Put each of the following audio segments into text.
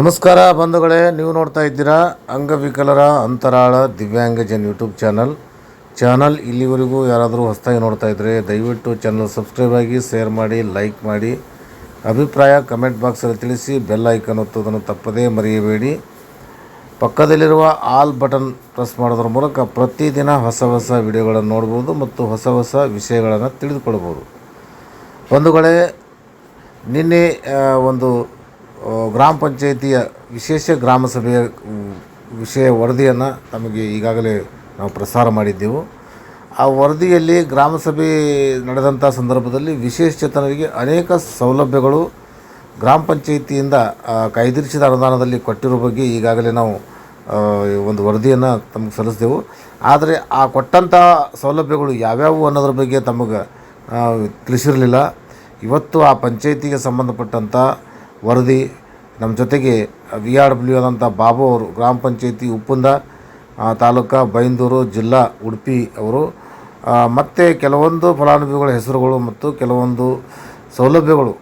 ನಮಸ್ಕಾರ ಬಂಧುಗಳೇ, ನೀವು ನೋಡ್ತಾ ಇದ್ದೀರಾ ಅಂಗವಿಕಲರ ಅಂತರಾಳ ದಿವ್ಯಾಂಗಜನ್ ಯೂಟ್ಯೂಬ್ ಚಾನಲ್. ಚಾನಲ್ ಇಲ್ಲಿವರೆಗೂ ಯಾರಾದರೂ ಹೊಸದಾಗಿ ನೋಡ್ತಾ ಇದ್ದರೆ ದಯವಿಟ್ಟು ಚಾನಲ್ ಸಬ್ಸ್ಕ್ರೈಬ್ ಆಗಿ, ಶೇರ್ ಮಾಡಿ, ಲೈಕ್ ಮಾಡಿ. ಅಭಿಪ್ರಾಯ ಕಮೆಂಟ್ ಬಾಕ್ಸಲ್ಲಿ ತಿಳಿಸಿ, ಬೆಲ್ ಐಕನ್ ಒತ್ತೋದನ್ನು ತಪ್ಪದೇ ಮರೆಯಬೇಡಿ. ಪಕ್ಕದಲ್ಲಿರುವ ಆಲ್ ಬಟನ್ ಪ್ರೆಸ್ ಮಾಡೋದ್ರ ಮೂಲಕ ಪ್ರತಿದಿನ ಹೊಸ ಹೊಸ ವಿಡಿಯೋಗಳನ್ನು ನೋಡ್ಬೋದು ಮತ್ತು ಹೊಸ ಹೊಸ ವಿಷಯಗಳನ್ನು ತಿಳಿದುಕೊಳ್ಬೋದು. ಬಂಧುಗಳೇ, ನಿನ್ನೆ ಒಂದು ಗ್ರಾಮ ಪಂಚಾಯಿತಿಯ ವಿಶೇಷ ಗ್ರಾಮ ಸಭೆಯ ವಿಷಯ ವರದಿಯನ್ನು ತಮಗೆ ಈಗಾಗಲೇ ನಾವು ಪ್ರಸಾರ ಮಾಡಿದ್ದೆವು. ಆ ವರದಿಯಲ್ಲಿ ಗ್ರಾಮ ಸಭೆ ನಡೆದಂಥ ಸಂದರ್ಭದಲ್ಲಿ ವಿಶೇಷಚೇತನರಿಗೆ ಅನೇಕ ಸೌಲಭ್ಯಗಳು ಗ್ರಾಮ ಪಂಚಾಯಿತಿಯಿಂದ ಕೈದಿರಿಸಿದ ಅನುದಾನದಲ್ಲಿ ಕೊಟ್ಟಿರೋ ಬಗ್ಗೆ ಈಗಾಗಲೇ ನಾವು ಒಂದು ವರದಿಯನ್ನು ತಮಗೆ ಸಲ್ಲಿಸಿದೆವು. ಆದರೆ ಆ ಕೊಟ್ಟಂಥ ಸೌಲಭ್ಯಗಳು ಯಾವ್ಯಾವು ಅನ್ನೋದ್ರ ಬಗ್ಗೆ ತಮಗೆ ತಿಳಿಸಿರಲಿಲ್ಲ. ಇವತ್ತು ಆ ಪಂಚಾಯಿತಿಗೆ ಸಂಬಂಧಪಟ್ಟಂಥ ವರದಿ. ನಮ್ಮ ಜೊತೆಗೆ ವಿ ಆರ್ ಡಬ್ಲ್ಯೂ ಆದಂಥ ಬಾಬು ಅವರು, ಗ್ರಾಮ ಪಂಚಾಯಿತಿ ಉಪ್ಪುಂದ ತಾಲೂಕ ಬೈಂದೂರು ಜಿಲ್ಲಾ ಉಡುಪಿ ಅವರು. ಮತ್ತು ಕೆಲವೊಂದು ಫಲಾನುಭವಿಗಳ ಹೆಸರುಗಳು ಮತ್ತು ಕೆಲವೊಂದು ಸೌಲಭ್ಯಗಳು.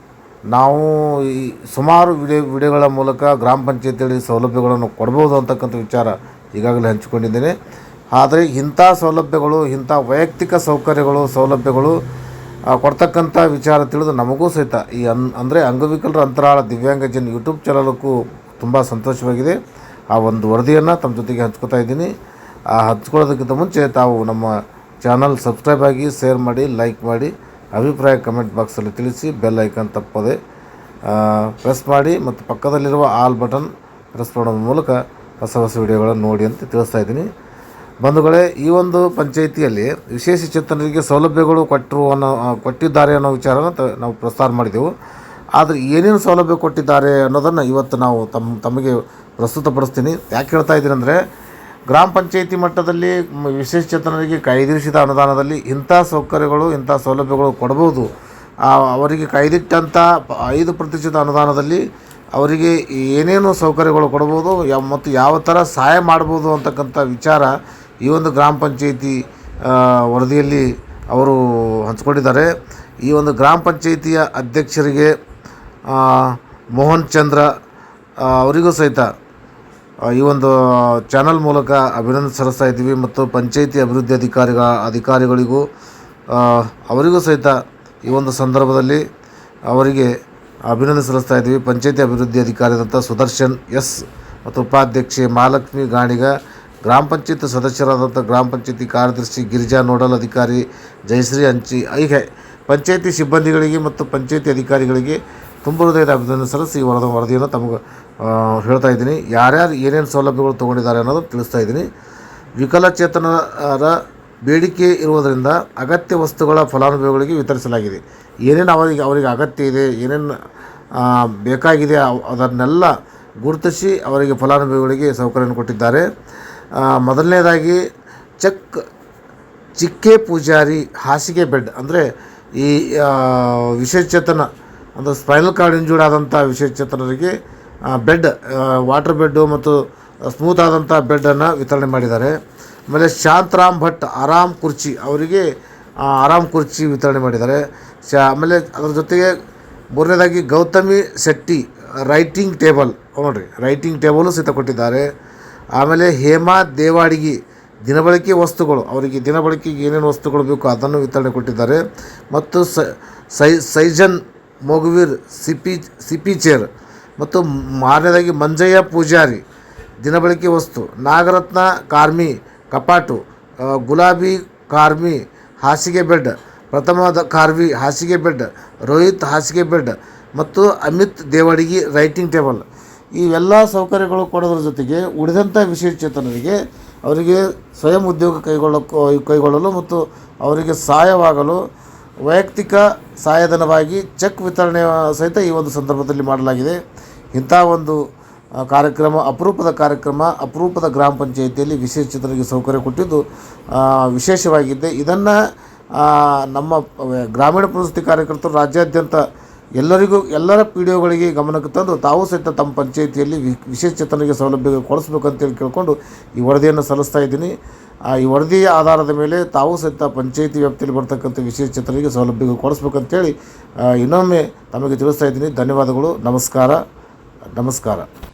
ನಾವು ಈ ಸುಮಾರು ವಿಡಿಯೋ ವಿಡಿಯೋಗಳ ಮೂಲಕ ಗ್ರಾಮ ಪಂಚಾಯತಿಯಲ್ಲಿ ಸೌಲಭ್ಯಗಳನ್ನು ಕೊಡ್ಬೋದು ಅಂತಕ್ಕಂಥ ವಿಚಾರ ಈಗಾಗಲೇ ಹಂಚಿಕೊಂಡಿದ್ದೇನೆ. ಆದರೆ ಇಂಥ ಸೌಲಭ್ಯಗಳು, ಇಂಥ ವೈಯಕ್ತಿಕ ಸೌಕರ್ಯಗಳು, ಸೌಲಭ್ಯಗಳು ಕೊಡ್ತಕ್ಕಂಥ ವಿಚಾರ ತಿಳಿದು ನಮಗೂ ಸಹಿತ ಈ ಅನ್, ಅಂದರೆ ಅಂಗವಿಕಲರ ಅಂತರಾಳ ದಿವ್ಯಾಂಗಜನ್ ಯೂಟ್ಯೂಬ್ ಚಾನಲ್ಗೂ ತುಂಬ ಸಂತೋಷವಾಗಿದೆ. ಆ ಒಂದು ವರದಿಯನ್ನು ತಮ್ಮ ಜೊತೆಗೆ ಹಂಚ್ಕೋತಾ ಇದ್ದೀನಿ. ಆ ಹಂಚ್ಕೊಳ್ಳೋದಕ್ಕಿಂತ ಮುಂಚೆ ತಾವು ನಮ್ಮ ಚಾನಲ್ ಸಬ್ಸ್ಕ್ರೈಬ್ ಆಗಿ, ಶೇರ್ ಮಾಡಿ, ಲೈಕ್ ಮಾಡಿ, ಅಭಿಪ್ರಾಯ ಕಮೆಂಟ್ ಬಾಕ್ಸಲ್ಲಿ ತಿಳಿಸಿ, ಬೆಲ್ ಐಕನ್ ತಪ್ಪದೆ ಪ್ರೆಸ್ ಮಾಡಿ ಮತ್ತು ಪಕ್ಕದಲ್ಲಿರುವ ಆಲ್ ಬಟನ್ ಪ್ರೆಸ್ ಮಾಡೋದ್ರ ಮೂಲಕ ಹೊಸ ಹೊಸ ವಿಡಿಯೋಗಳನ್ನು ನೋಡಿ ಅಂತ ತಿಳಿಸ್ತಾ ಇದ್ದೀನಿ. ಬಂಧುಗಳೇ, ಈ ಒಂದು ಪಂಚಾಯಿತಿಯಲ್ಲಿ ವಿಶೇಷ ಚೇತನರಿಗೆ ಸೌಲಭ್ಯಗಳು ಕೊಟ್ಟರು ಅನ್ನೋ ಕೊಟ್ಟಿದ್ದಾರೆ ಅನ್ನೋ ವಿಚಾರನ ನಾವು ಪ್ರಸ್ತಾರ ಮಾಡಿದೆವು. ಆದರೆ ಏನೇನು ಸೌಲಭ್ಯ ಕೊಟ್ಟಿದ್ದಾರೆ ಅನ್ನೋದನ್ನು ಇವತ್ತು ನಾವು ತಮ್ಮ ತಮಗೆ ಪ್ರಸ್ತುತಪಡಿಸ್ತೀನಿ. ಯಾಕೆ ಹೇಳ್ತಾ ಇದ್ದೀನಿ ಅಂದರೆ, ಗ್ರಾಮ ಪಂಚಾಯಿತಿ ಮಟ್ಟದಲ್ಲಿ ವಿಶೇಷ ಚೇತನರಿಗೆ ಕಾಯ್ದಿರಿಸಿದ ಅನುದಾನದಲ್ಲಿ ಇಂಥ ಸೌಕರ್ಯಗಳು, ಇಂಥ ಸೌಲಭ್ಯಗಳು ಕೊಡ್ಬೋದು ಅವರಿಗೆ ಕಾಯ್ದಿಟ್ಟಂಥ ಐದು ಪ್ರತಿಶತ ಅನುದಾನದಲ್ಲಿ ಅವರಿಗೆ ಏನೇನು ಸೌಕರ್ಯಗಳು ಕೊಡ್ಬೋದು ಯಾವ, ಮತ್ತು ಯಾವ ಥರ ಸಹಾಯ ಮಾಡ್ಬೋದು ಅಂತಕ್ಕಂಥ ವಿಚಾರ ಈ ಒಂದು ಗ್ರಾಮ ಪಂಚಾಯಿತಿ ವರದಿಯಲ್ಲಿ ಅವರು ಹಂಚಿಕೊಂಡಿದ್ದಾರೆ. ಈ ಒಂದು ಗ್ರಾಮ ಪಂಚಾಯಿತಿಯ ಅಧ್ಯಕ್ಷರಿಗೆ ಮೋಹನ್ ಚಂದ್ರ ಅವರಿಗೂ ಸಹಿತ ಈ ಒಂದು ಚಾನಲ್ ಮೂಲಕ ಅಭಿನಂದನೆ ಸಲ್ಲಿಸ್ತಾ ಇದ್ದೀವಿ ಮತ್ತು ಪಂಚಾಯಿತಿ ಅಭಿವೃದ್ಧಿ ಅಧಿಕಾರಿಗಳ, ಅಧಿಕಾರಿಗಳಿಗೂ ಅವರಿಗೂ ಸಹಿತ ಈ ಒಂದು ಸಂದರ್ಭದಲ್ಲಿ ಅವರಿಗೆ ಅಭಿನಂದನೆ ಸಲ್ಲಿಸ್ತಾ ಇದ್ದೀವಿ. ಪಂಚಾಯಿತಿ ಅಭಿವೃದ್ಧಿ ಅಧಿಕಾರಿಯಾದಂಥ ಸುದರ್ಶನ್ ಎಸ್ ಮತ್ತು ಉಪಾಧ್ಯಕ್ಷೆ ಮಹಾಲಕ್ಷ್ಮಿ ಗಾಣಿಗ ಗ್ರಾಮ ಪಂಚಾಯತ್ ಸದಸ್ಯರಾದಂಥ ಗ್ರಾಮ ಪಂಚಾಯತಿ ಕಾರ್ಯದರ್ಶಿ ಗಿರಿಜಾ ನೋಡಲ್ ಅಧಿಕಾರಿ ಜಯಶ್ರೀ ಹಂಚಿ ಹೀಗೆ ಪಂಚಾಯತಿ ಸಿಬ್ಬಂದಿಗಳಿಗೆ ಮತ್ತು ಪಂಚಾಯತಿ ಅಧಿಕಾರಿಗಳಿಗೆ ತುಂಬ ಹೃದಯದ ಅಭಿನಂದನೆ ಸಲ್ಲಿಸಿ ಈ ವರದ ವರದಿಯನ್ನು ತಮಗೆ ಹೇಳ್ತಾ ಇದ್ದೀನಿ. ಯಾರ್ಯಾರು ಏನೇನು ಸೌಲಭ್ಯಗಳು ತೊಗೊಂಡಿದ್ದಾರೆ ಅನ್ನೋದು ತಿಳಿಸ್ತಾ ಇದ್ದೀನಿ. ವಿಕಲಚೇತನರ ಬೇಡಿಕೆ ಇರುವುದರಿಂದ ಅಗತ್ಯ ವಸ್ತುಗಳ ಫಲಾನುಭವಿಗಳಿಗೆ ವಿತರಿಸಲಾಗಿದೆ. ಏನೇನು ಅವರಿಗೆ ಅವರಿಗೆ ಅಗತ್ಯ ಇದೆ, ಏನೇನು ಬೇಕಾಗಿದೆ ಅದನ್ನೆಲ್ಲ ಗುರುತಿಸಿ ಅವರಿಗೆ ಫಲಾನುಭವಿಗಳಿಗೆ ಸೌಕರ್ಯವನ್ನು ಕೊಟ್ಟಿದ್ದಾರೆ. ಮೊದಲನೇದಾಗಿ ಚಕ್ ಚಿಕ್ಕೆ ಪೂಜಾರಿ ಹಾಸಿಗೆ ಬೆಡ್ ಅಂದರೆ ಈ ವಿಶೇಷಚೇತನ, ಅಂದರೆ ಸ್ಪೈನಲ್ ಕಾರ್ಡ್ ಇಂಜೂರ್ಡ್ ಆದಂಥ ವಿಶೇಷಚೇತನರಿಗೆ ಬೆಡ್ ವಾಟರ್ ಬೆಡ್ಡು ಮತ್ತು ಸ್ಮೂತ್ ಆದಂಥ ಬೆಡ್ಡನ್ನು ವಿತರಣೆ ಮಾಡಿದ್ದಾರೆ. ಆಮೇಲೆ ಶಾಂತರಾಮ್ ಭಟ್, ಆರಾಮ್ ಕುರ್ಚಿ ಅವರಿಗೆ ಆರಾಮ್ ಕುರ್ಚಿ ವಿತರಣೆ ಮಾಡಿದ್ದಾರೆ. ಶಾ, ಆಮೇಲೆ ಅದರ ಜೊತೆಗೆ ಮೂರನೇದಾಗಿ ಗೌತಮಿ ಶೆಟ್ಟಿ ರೈಟಿಂಗ್ ಟೇಬಲ್ ನೋಡಿರಿ ರೈಟಿಂಗ್ ಟೇಬಲು ಸಹಿತ ಕೊಟ್ಟಿದ್ದಾರೆ. ಆಮೇಲೆ ಹೇಮಾ ದೇವಾಡಿಗಿ ದಿನಬಳಕೆ ವಸ್ತುಗಳು, ಅವರಿಗೆ ದಿನಬಳಕೆಗೆ ಏನೇನು ವಸ್ತುಗಳು ಬೇಕು ಅದನ್ನು ವಿತರಣೆ ಕೊಟ್ಟಿದ್ದಾರೆ. ಮತ್ತು ಸೈಜನ್ ಮೊಗುವೀರ್ ಸಿಪಿ ಸಿಪಿ ಚೇರ್ ಮತ್ತು ಮಾರನೇದಾಗಿ ಮಂಜಯ್ಯ ಪೂಜಾರಿ ದಿನಬಳಕೆ ವಸ್ತು, ನಾಗರತ್ನ ಕಾರ್ಮಿ ಕಪಾಟು ಗುಲಾಬಿ ಕಾರ್ಮಿ ಹಾಸಿಗೆ ಬೆಡ್ ಪ್ರಥಮ ಕಾರ್ವಿ ಹಾಸಿಗೆ ಬೆಡ್, ರೋಹಿತ್ ಹಾಸಿಗೆ ಬೆಡ್ ಮತ್ತು ಅಮಿತ್ ದೇವಾಡಿಗಿ ರೈಟಿಂಗ್ ಟೇಬಲ್ ಇವೆಲ್ಲ ಸೌಕರ್ಯಗಳು ಕೊಡೋದ್ರ ಜೊತೆಗೆ ಉಳಿದಂಥ ವಿಶೇಷಚೇತನರಿಗೆ ಅವರಿಗೆ ಸ್ವಯಂ ಉದ್ಯೋಗ ಕೈಗೊಳ್ಳಕ್ಕೆ ಕೈಗೊಳ್ಳಲು ಮತ್ತು ಅವರಿಗೆ ಸಹಾಯವಾಗಲು ವೈಯಕ್ತಿಕ ಸಹಾಯಧನವಾಗಿ ಚೆಕ್ ವಿತರಣೆ ಸಹಿತ ಈ ಒಂದು ಸಂದರ್ಭದಲ್ಲಿ ಮಾಡಲಾಗಿದೆ. ಇಂಥ ಒಂದು ಕಾರ್ಯಕ್ರಮ, ಅಪರೂಪದ ಕಾರ್ಯಕ್ರಮ, ಅಪರೂಪದ ಗ್ರಾಮ ಪಂಚಾಯಿತಿಯಲ್ಲಿ ವಿಶೇಷ ಚೇತನರಿಗೆ ಸೌಕರ್ಯ ಕೊಟ್ಟಿದ್ದು ವಿಶೇಷವಾಗಿದೆ ಇದನ್ನು ನಮ್ಮ ಗ್ರಾಮೀಣ ಪ್ರವೃತ್ತಿ ಕಾರ್ಯಕರ್ತರು ರಾಜ್ಯಾದ್ಯಂತ ಎಲ್ಲರಿಗೂ ಎಲ್ಲರ ಪಿ ಡಿ ಒಗಳಿಗೆ ಗಮನಕ್ಕೆ ತಂದು ತಾವು ಸಹಿತ ತಮ್ಮ ಪಂಚಾಯಿತಿಯಲ್ಲಿ ವಿಶೇಷಚೇತನರಿಗೆ ಸೌಲಭ್ಯ ಕೊಡಿಸ್ಬೇಕಂತೇಳಿ ಕೇಳಿಕೊಂಡು ಈ ವರದಿಯನ್ನು ಸಲ್ಲಿಸ್ತಾ ಇದ್ದೀನಿ. ಆ, ಈ ವರದಿಯ ಆಧಾರದ ಮೇಲೆ ತಾವು ಸಹಿತ ಪಂಚಾಯಿತಿ ವ್ಯಾಪ್ತಿಯಲ್ಲಿ ಬರ್ತಕ್ಕಂಥ ವಿಶೇಷಚೇತನರಿಗೆ ಸೌಲಭ್ಯ ಕೊಡಿಸ್ಬೇಕಂತೇಳಿ ಇನ್ನೊಮ್ಮೆ ತಮಗೆ ತಿಳಿಸ್ತಾ ಇದ್ದೀನಿ. ಧನ್ಯವಾದಗಳು. ನಮಸ್ಕಾರ. ನಮಸ್ಕಾರ.